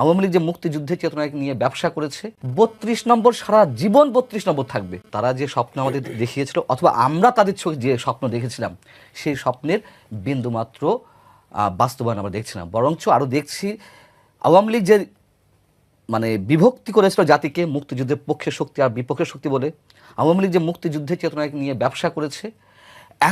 আওয়ামী লীগ যে মুক্তিযুদ্ধের চেতনা নিয়ে ব্যবসা করেছে, বত্রিশ নম্বর সারা জীবন বত্রিশ নম্বর থাকবে। তারা যে স্বপ্ন আমাদের দেখিয়েছিল, অথবা আমরা তাদের চোখে যে স্বপ্ন দেখেছিলাম, সেই স্বপ্নের বিন্দুমাত্র বাস্তবায়ন আমরা দেখছি না বরঞ্চ আরও দেখছি, আওয়ামী লীগ যে মানে বিভক্তি করেছিল জাতিকে মুক্তিযুদ্ধের পক্ষের শক্তি আর বিপক্ষের শক্তি বলে, আওয়ামী লীগ যে মুক্তিযুদ্ধের চেতনা নিয়ে ব্যবসা করেছে,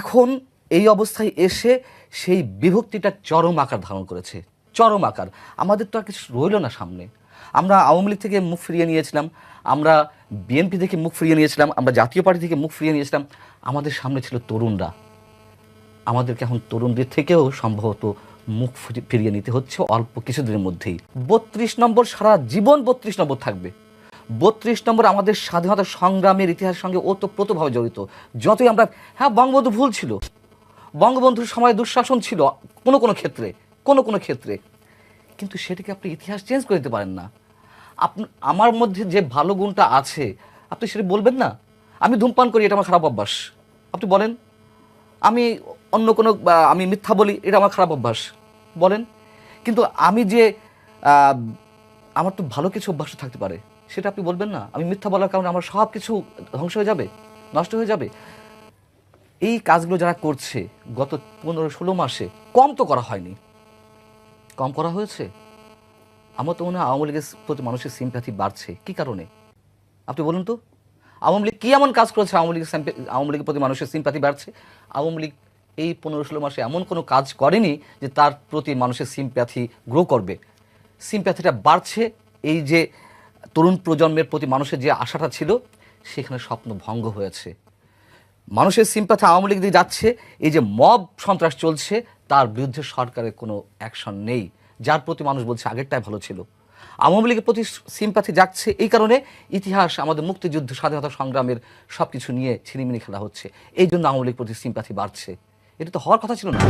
এখন এই অবস্থায় এসে সেই বিভক্তিটা চরম আকার ধারণ করেছে। চরম আকার। আমাদের তো আর কিছু রইল না সামনে। আমরা আওয়ামী লীগ থেকে মুখ ফিরিয়ে নিয়েছিলাম, আমরা বিএনপি থেকে মুখ ফিরিয়ে নিয়েছিলাম, আমরা জাতীয় পার্টি থেকে মুখ ফিরিয়ে নিয়েছিলাম। আমাদের সামনে ছিল তরুণরা। আমাদেরকে এখন তরুণদের থেকেও সম্ভবত মুখ ফিরি- ফিরিয়ে নিতে হচ্ছে অল্প কিছুদিনের মধ্যেই। বত্রিশ নম্বর সারা জীবন বত্রিশ নম্বর থাকবে। বত্রিশ নম্বর আমাদের স্বাধীনতা সংগ্রামের ইতিহাসের সঙ্গে ওতপ্রোতভাবে জড়িত। যতই আমরা হ্যাঁ বঙ্গবন্ধু ভুল ছিল। বঙ্গবন্ধুর সময় দুঃশাসন ছিল কোনো কোনো ক্ষেত্রে। কোনো কোনো ক্ষেত্রে। কিন্তু সেটাকে আপনি ইতিহাস চেঞ্জ করে দিতে পারেন না। আপনি, আমার মধ্যে যে ভালো গুণটা আছে, আপনি সেটা বলবেন না? আমি ধূমপান করি, এটা আমার খারাপ অভ্যাস। আপনি বলেন, আমি অন্য কোনো আমি মিথ্যা বলি, এটা আমার খারাপ অভ্যাস। বলেন, কিন্তু আমি যে আমার তো ভালো কিছু অভ্যাস থাকতে পারে, সেটা আপনি বলবেন না? আমি মিথ্যা বলার কারণে আমার সব কিছু ধ্বংস হয়ে যাবে, নষ্ট হয়ে যাবে। এই কাজগুলো যারা করছে, গত পনেরো, ষোলো মাসে, কম তো করা হয়নি। কম করা হয়েছে? আমার তো মনে হয় আওয়ামী লীগের প্রতি মানুষের সিম্প্যাথি বাড়ছে। কি কারণে? আপনি বলুন তো। আওয়ামী লীগ কি এমন কাজ করেছে আওয়ামী sympathy- আওয়ামী লীগের প্রতি মানুষের সিম্প্যাথি বাড়ছে? আওয়ামী লীগ এই পনেরো ষোলো মাসে এমন কোনো কাজ করেনি যে তার প্রতি মানুষের সিম্প্যাথি গ্রো করবে? সিম্প্যাথিটা বাড়ছে এই যে তরুণ প্রজন্মের প্রতি মানুষের যে আশাটা ছিল, সেখানে স্বপ্ন ভঙ্গ হয়েছে। মানুষের সিম্প্যাথি আওয়ামী লীগ দিয়ে যাচ্ছে, এই যে মব সন্ত্রাস চলছে তার বিরুদ্ধে সরকারের কোনো অ্যাকশন নেই। যার প্রতি মানুষ বলছে আগেরটাই ভালো ছিল। আওয়ামী লীগের প্রতি সিম্পাথি যাচ্ছে এই কারণে ইতিহাস, আমাদের মুক্তিযুদ্ধ, স্বাধীনতা সংগ্রামের সব কিছু নিয়ে ছিনিমিনি খেলা হচ্ছে। এই জন্য আওয়ামী লীগের প্রতি সিম্পাথি বাড়ছে। এটা তো হওয়ার কথা ছিল না।